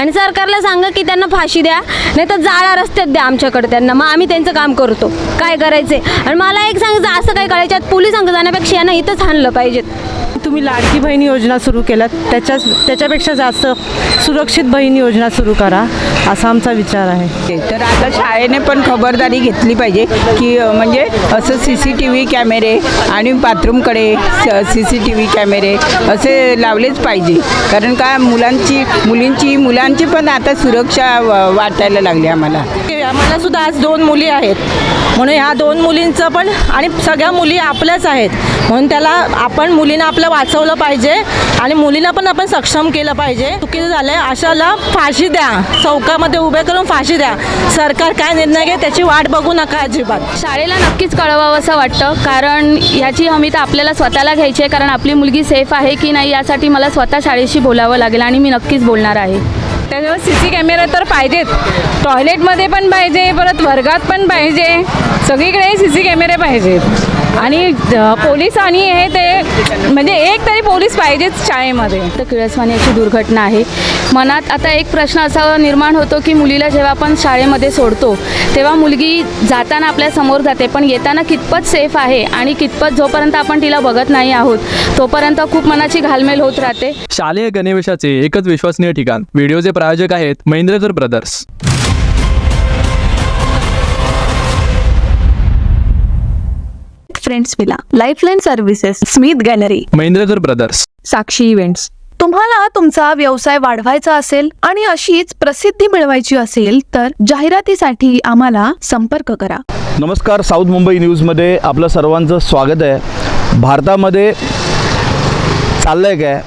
आणि सरकारला सांगा की त्यांना फाशी द्या नाही तर जाळा रस्त्यात द्या आमच्याकडे त्यांना. मग आम्ही त्यांचं काम करतो. काय करायचे आणि मला एक सांगायचं असं काय करायच्यात पोलिसांकडे जाण्यापेक्षा यांना इथंच आणलं पाहिजेत. तुम्ही लाडकी बहीण योजना सुरू केल्यात त्याच्याच त्याच्यापेक्षा जास्त सुरक्षित बहीण योजना सुरू करा असा आमचा विचार आहे. तर आता शाळेने पण खबरदारी घेतली पाहिजे की म्हणजे असं सी सी टी व्ही कॅमेरे आणि बाथरूमकडे सी सी टी व्ही कॅमेरे असे लावलेच पाहिजे. कारण का मुलांची मुलींची मुलांची पण आता सुरक्षा व- वाटायला लागली आम्हाला. आम्हाला सुद्धा आज दोन मुली आहेत. म्हणून ह्या दोन मुलींचं पण आणि सगळ्या मुली आपल्याच आहेत. म्हणून त्याला आपण मुलींना आपलं वाचवलं पाहिजे आणि मुलींना पण आपण सक्षम केलं पाहिजे. चुकीचं झालं आहे अशाला फाशी द्या. चौकामध्ये उभे करून फाशी द्या. सरकार काय निर्णय घे त्याची वाट बघू नका अजिबात. शाळेला नक्कीच कळवावं असं वाटतं. कारण ह्याची हमी तर आपल्याला स्वतःला घ्यायची आहे. कारण आपली मुलगी सेफ आहे की नाही यासाठी मला स्वतः शाळेशी बोलावं लागेल आणि मी नक्कीच बोलणार आहे. त्याच्यावर सी सी कॅमेरा तर पाहिजेत. टॉयलेटमध्ये पण पाहिजे परत वर्गात पण पाहिजे. सगळीकडे सी सी कॅमेरे पाहिजेत. आणि पोलीस आणि हे ते म्हणजे एक तरी पोलीस पाहिजेच शाळेमध्ये. तर किळसवाण्याची दुर्घटना आहे. मनात आता एक प्रश्न असा निर्माण होतो की मुलीला जेव्हा आपण शाळेमध्ये सोडतो तेव्हा मुलगी जाताना आपल्यासमोर जाते पण येताना कितपत सेफ आहे आणि कितपत जोपर्यंत आपण तिला बघत नाही आहोत तोपर्यंत खूप मनाची घालमेल होत राहते. शालेय गणवेशाचे एकच विश्वसनीय ठिकाण. व्हिडिओचे प्रायोजक आहेत Mahendrakar brothers. Friends villa lifeline services Smith gallery Mahendrakar brothers Sakshi events तुम्हाला तुमचा व्यवसाय वाढवायचा असेल आणि अशीच प्रसिद्धी मिळवायची असेल तर जाहिरातीसाठी आम्हाला संपर्क करा. नमस्कार साऊथ मुंबई न्यूजमध्ये आपलं सर्वांचं स्वागत आहे. भारतामध्ये चाललं आहे काय?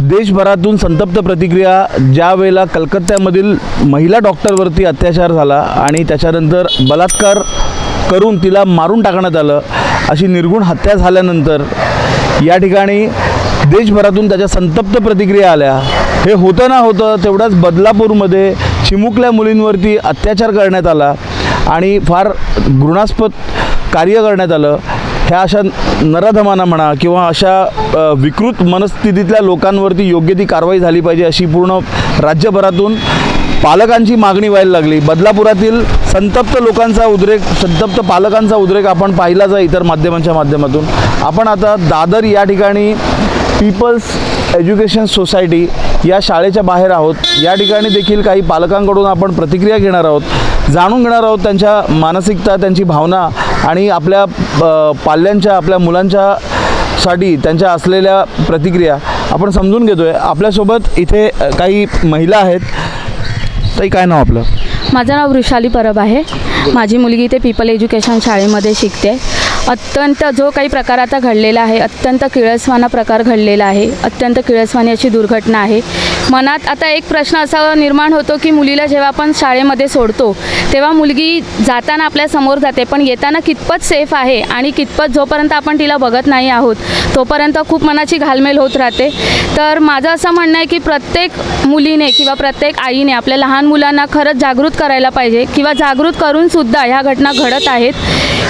देशभरातून संतप्त प्रतिक्रिया ज्या वेळेला कलकत्त्यामधील महिला डॉक्टरवरती अत्याचार झाला आणि त्याच्यानंतर बलात्कार करून तिला मारून टाकण्यात आलं. अशी निर्गुण हत्या झाल्यानंतर या ठिकाणी देशभरातून त्याच्या संतप्त प्रतिक्रिया आल्या. हे होतं ना होतं तेवढ्याच बदलापूरमध्ये चिमुकल्या मुलींवरती अत्याचार करण्यात आला आणि फार घृणास्पद कार्य करण्यात आलं. ह्या अशा नराधमाना म्हणा किंवा अशा विकृत मनस्थितीतल्या लोकांवरती योग्य ती कारवाई झाली पाहिजे अशी पूर्ण राज्यभरातून पालकांची मागणी व्हायला लागली. बदलापुरातील संतप्त लोकांचा उद्रेक संतप्त पालकांचा उद्रेक आपण पाहिलाच आहे इतर माध्यमांच्या माध्यमातून. आपण आता दादर या ठिकाणी पीपल्स एज्युकेशन सोसायटी या शाळेच्या बाहेर आहोत. या ठिकाणी देखील काही पालकांकडून आपण प्रतिक्रिया घेणार आहोत. जाणून घेणार आहोत त्यांच्या मानसिकता त्यांची भावना आणि आपल्या पाल्यांच्या आपल्या मुलांच्या साठी त्यांच्या असलेल्या प्रतिक्रिया. आपण समजून घेतोय. आपल्यासोबत इथे काही महिला आहेत. ताई काय नाव आपलं? माझं नाव वृषाली परब आहे. माझी मुलगी इथे पीपल एज्युकेशन शाळेमध्ये शिकते. अत्यंत जो काही प्रकार आता घडलेला आहे अत्यंत किळसवाना प्रकार घडलेला आहे अत्यंत किळसवानी अशी दुर्घटना आहे. मनात आता एक प्रश्न असा निर्माण होतो की मुलीला जेव्हा आपण शाळेमध्ये सोडतो तेव्हा मुलगी जाताना आपल्यासमोर जाते पण येताना कितपत सेफ आहे आणि कितपत जोपर्यंत आपण तिला बघत नाही आहोत तोपर्यंत खूप मनाची घालमेल होत राहते. तर माझं असं म्हणणं आहे की प्रत्येक मुलीने किंवा प्रत्येक आईने आपल्या लहान मुलांना खरंच जागृत करायला पाहिजे किंवा जागृत करूनसुद्धा ह्या घटना घडत आहेत.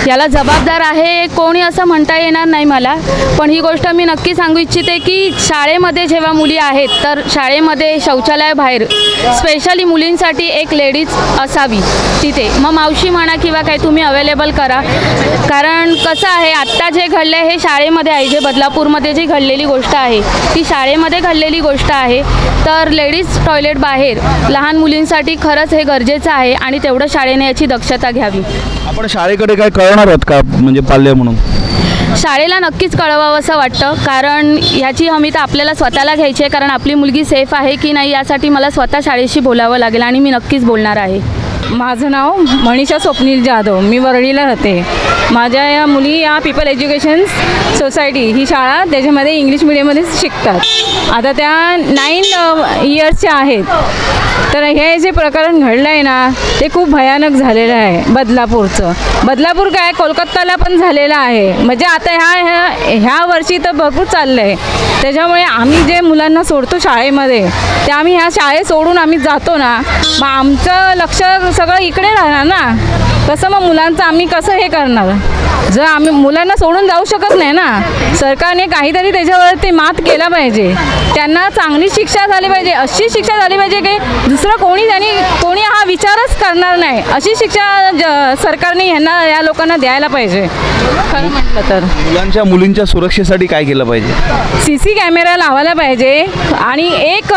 याला जबाबदार आहे हे कोणी असं म्हणता येणार नाही मला पण ही गोष्ट मी नक्की सांगू इच्छिते की शाळेमध्ये जेव्हा मुली आहेत तर शाळेमध्ये शौचालयाबाहेर स्पेशली मुलींसाठी एक लेडीज असावी तिथे. मग मावशी म्हणा किंवा काही तुम्ही अवेलेबल करा. कारण कसं आहे आत्ता जे घडलं हे शाळेमध्ये आहे जे बदलापूरमध्ये जी घडलेली गोष्ट आहे ती शाळेमध्ये घडलेली गोष्ट आहे. तर लेडीज टॉयलेट बाहेर लहान मुलींसाठी खरंच हे गरजेचं आहे आणि तेवढं शाळेने याची दक्षता घ्यावी. आपण शाळेकडे काय कळणार आहोत का? म्हणजे पाल्य म्हणून. शाळेला नक्कीच कळवावं असं वाटतं. कारण ह्याची हमी तर आपल्याला स्वतःला घ्यायची आहे. कारण आपली मुलगी सेफ आहे की नाही यासाठी मला स्वतः शाळेशी बोलावं लागेल आणि मी नक्कीच बोलणार आहे. माझं नाव मनीषा स्वप्नील जाधव. मी वरळीला राहते. माझ्या या मुली या पीपल एज्युकेशन सोसायटी ही शाळा त्याच्यामध्ये इंग्लिश मिडियममध्येच शिकतात. आता त्या नाईन इयर्सच्या uh, आहेत. तर हे जे प्रकरण घडलं आहे ना ते खूप भयानक झालेलं आहे बदलापूरचं. बदलापूर काय कोलकाताला पण झालेलं आहे. म्हणजे आता ह्या ह्या ह्या वर्षी तर भरपूर चाललं आहे त्याच्यामुळे आम्ही जे मुलांना सोडतो शाळेमध्ये ते आम्ही ह्या शाळेत सोडून आम्ही जातो ना मग आमचं लक्ष सगळं इकडे राहणार ना? तसं मग मुलांचं आम्ही कसं हे करणार? जर आम्ही मुलांना सोडून जाऊ शकत नाही ना? सरकारने काहीतरी त्याच्यावरती मात केला पाहिजे. त्यांना चांगली शिक्षा झाली पाहिजे. अशी शिक्षा झाली पाहिजे की दुसरं कोणी त्यांनी कोणी हा विचारच करणार नाही. अशी शिक्षा ज सरकारने ह्यांना या लोकांना द्यायला पाहिजे. खरं म्हटलं तर. मुलांच्या मुलींच्या सुरक्षेसाठी काय केलं पाहिजे? सी सी कॅमेरा लावायला पाहिजे आणि एक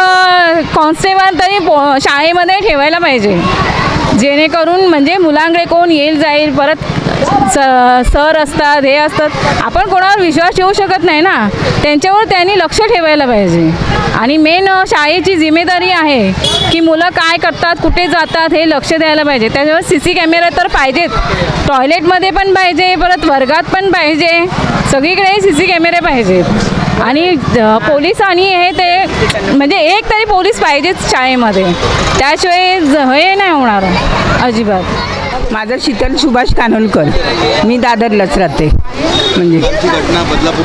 कॉन्स्टेबल तरी शाळेमध्ये ठेवायला पाहिजे. जेणेकरून म्हणजे मुलांकडे कोण येईल जाईल परत स सर असतात हे असतात आपण कोणावर विश्वास ठेवू शकत नाही ना. त्यांच्यावर त्यांनी लक्ष ठेवायला पाहिजे. आणि मेन शाळेची जिम्मेदारी आहे की मुलं काय करतात कुठे जातात हे लक्ष द्यायला पाहिजे. त्याच्यावर सी सी कॅमेरा तर पाहिजेत. टॉयलेटमध्ये पण पाहिजे परत वर्गात पण पाहिजे. सगळीकडे सी सी कॅमेरे पाहिजेत. आणि पोलीस आणि हे ते म्हणजे एक तरी पोलीस पाहिजेच शाळेमध्ये. त्याशिवाय हे नाही होणार अजिबात. माझं शीतल सुभाष कानोलकर. मी दादरलाच राहते म्हणजे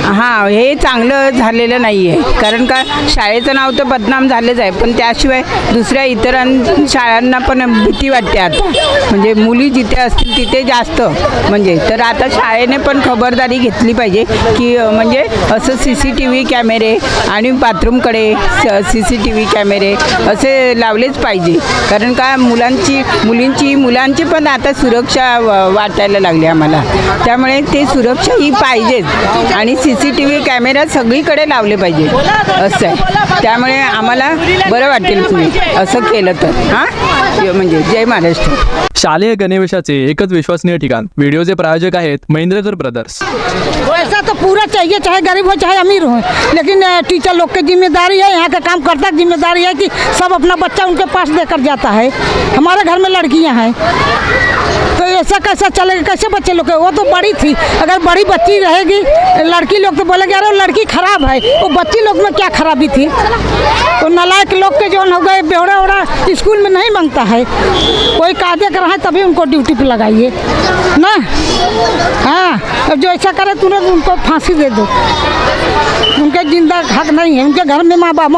हां हे चांगलं झालेलं नाही आहे कारण का शाळेचं नाव तर बदनाम झालंच आहे. पण त्याशिवाय दुसऱ्या इतरां शाळांना पण भीती वाटते आता. म्हणजे मुली जिथे असतील तिथे जास्त. म्हणजे तर आता शाळेने पण खबरदारी घेतली पाहिजे की म्हणजे असं सी सी टी व्ही कॅमेरे आणि बाथरूमकडे सी सी टी व्ही कॅमेरे असे लावलेच पाहिजे. कारण का मुलांची मुलींची मुलांची पण आता सुरक्षा वाटायला लागली आम्हाला. त्यामुळे ते सुरक्षा ही पाहिजेच आणि C C T V camera सगळीकडे लावले पाहिजे असं आहे. त्यामुळे आम्हाला बरं वाटेल तुम्ही. असं केलं तर. हां? म्हणजे जय महाराष्ट्र. शालेय गणवेशाचे एकच विश्वसनीय ठिकाण. व्हिडिओचे प्रायोजक आहेत महेंद्रकर ब्रदर्स वैसा तो पूरा चाहिए चाहे गरीब हो चाहे अमीर हो. लेकिन टीचर लोग की जिम्मेदारी है यहाँ का काम करता की जिम्मेदारी है कि सब अपना बच्चा उनके पास देकर जाता है। हमारे घर में लड़कियाँ हैं। ऐसा कैसा चलेगा कैसे बच्चे लोग वो तो बड़ी थी अगर बड़ी बच्ची रहेगी लड़की लोग तो बोलेंगे अरे लड़की खराब है। वो बच्ची लोग में क्या खराबी थी? तो नालायक लोग के जो हो गए बेवड़ा वड़ा स्कूल में नहीं बनता है। कोई कायदे कर रहा है तभी उनको ड्यूटी पे लगाइए। ना? हाँ अब जो ऐसा करे तुरंत उनको फांसी दे दो। उनके ज़िंदा हक नहीं है उनके घर में माँ बाप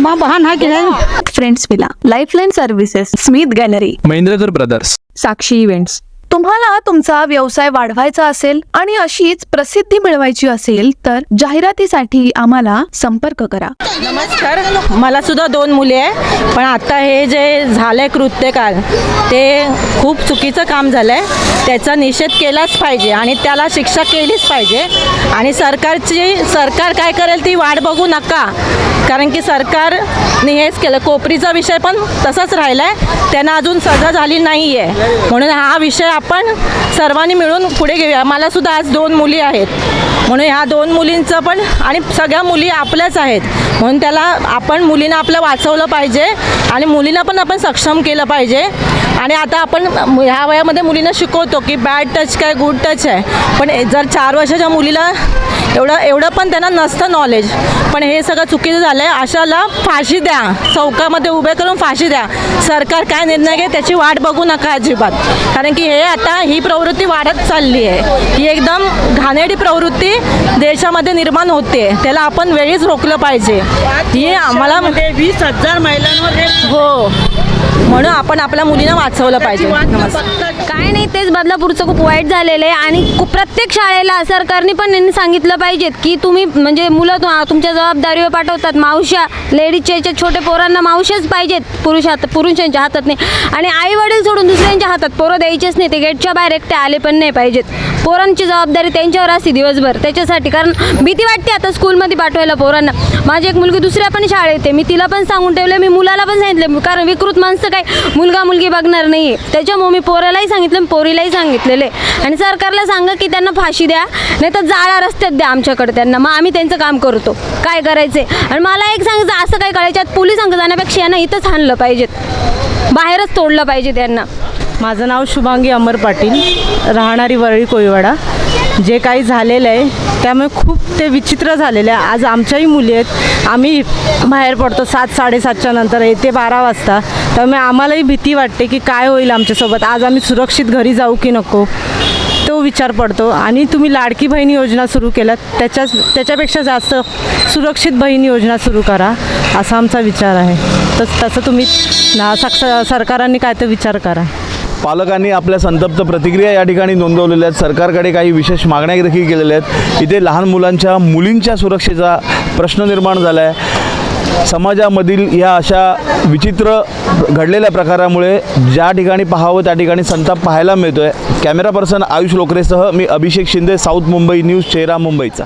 माँ बहन है कि नहीं? Friends villa lifeline services Smith gallery Mahendrakar brothers Sakshi events तुम्हाला तुमचा व्यवसाय वाढवायचा असेल आणि अशीच प्रसिद्धी मिळवायची असेल तर जाहिरातीसाठी आम्हाला संपर्क करा. नमस्कार. मला सुद्धा दोन मुली आहे पण आता हे जे झालं आहे कृत्यकाल ते खूप चुकीचं काम झालं आहे त्याचा निषेध केलाच पाहिजे आणि त्याला शिक्षा केलीच पाहिजे. आणि सरकारची सरकार काय करेल ती वाट बघू नका. कारण की सरकारने हेच केलं. कोपरीचा विषय पण तसाच राहिला आहे त्यांना अजून सजा झाली नाही आहे म्हणून हा विषय आपण सर्वांनी मिळून पुढे घेऊया. मला सुद्धा आज दोन मुली आहेत. म्हणून ह्या दोन मुलींचं पण आणि सगळ्या मुली आपल्याच आहेत. म्हणून त्याला आपण मुलींना आपलं वाचवलं पाहिजे आणि मुलींना पण आपण सक्षम केलं पाहिजे. आणि आता आपण ह्या वयामध्ये मुलींना शिकवतो की बॅड टच काय गुड टच आहे. पण जर चार वर्षाच्या मुलीला एवढं एवढं पण त्यांना नसतं नॉलेज पण हे सगळं चुकीचं झालं आहे अशाला फाशी द्या. चौकामध्ये उभे करून फाशी द्या. सरकार काय निर्णय घे त्याची वाट बघू नका अजिबात. कारण की हे आता ही प्रवृत्ती वाढत चालली आहे. ही एकदम घाणेरडी प्रवृत्ती देशामध्ये निर्माण होते. त्याला आपण वेळीच रोखलं पाहिजे. ही आम्हाला वीस हजार महिलांवर हो. म्हणून आपण आपल्या मुलींना वाचवलं पाहिजे. काय नाही तेच बदलापूरचं खूप वाईट झालेलं आहे आणि खूप प्रत्येक शाळेला सरकारने पण यांनी सांगितलं पाहिजेत की तुम्ही म्हणजे मुलं तु- तुमच्या जबाबदारीवर पाठवतात. मावश्या लेडीजच्या छोट्या पोरांना मावशाच पाहिजेत. पुरुष हात पुरुषांच्या हातात नाही. आणि आई वडील सोडून दुसऱ्यांच्या हातात पोरं द्यायचेच नाही. ते गेटच्या बाहेर एकटे आले पण नाही पाहिजेत. पोरांची जबाबदारी त्यांच्यावर असते दिवसभर. त्याच्यासाठी कारण भीती वाटते आता स्कूलमध्ये पाठवायला पोरांना. माझी एक मुलगी दुसऱ्या पण शाळेत आहे मी तिला पण सांगून ठेवलं मी मुलाला पण सांगितलं कारण विकृत माणसं काय? मुलगा मुलगी बघणार नाही आहे त्याच्यामुळे मी पोरालाही सांगितलं पोरीलाही सांगितलेलं आहे. आणि सरकारला सांगा की त्यांना फाशी द्या. नाही तर जाळा रस्त्यात द्या आमच्याकडे त्यांना. मग आम्ही त्यांचं काम करतो. काय करायचे आणि मला एक सांगायचं असं काय करायच्यात पोलिसांक जाण्यापेक्षा यांना इथंच हाणलं पाहिजेत. बाहेरच तोडलं पाहिजे त्यांना माझं नाव शुभांगी अमर पाटील राहणारी वरळी कोळीवाडा. जे काही झालेलं आहे त्यामुळे खूप ते विचित्र झालेलं आहे. आज आमच्याही मुली आहेत. आम्ही बाहेर पडतो सात साडेसातच्या नंतर येते बारा वाजता. त्यामुळे आम्हालाही भीती वाटते की काय होईल आमच्यासोबत. आज आम्ही सुरक्षित घरी जाऊ की नको? तो विचार पडतो. आणि तुम्ही लाडकी बहीण योजना सुरू केल्यात त्याच्याच त्याच्यापेक्षा जास्त सुरक्षित बहीण योजना सुरू करा असा आमचा विचार आहे. तर तसं तुम्ही ना सरकारांनी काय तर विचार करा. पालकांनी आपल्या संतप्त प्रतिक्रिया या ठिकाणी नोंदवलेल्या आहेत. सरकारकडे काही विशेष मागण्या देखील केलेल्या आहेत. इथे लहान मुलांच्या मुलींच्या सुरक्षेचा प्रश्न निर्माण झाला आहे समाजामधील या अशा विचित्र घडलेल्या प्रकारामुळे ज्या ठिकाणी पाहावं त्या ठिकाणी संताप पाहायला मिळतो आहे कॅमेरा पर्सन आयुष लोकरेसह मी अभिषेक शिंदे साऊथ मुंबई न्यूज चेहरा मुंबईचा.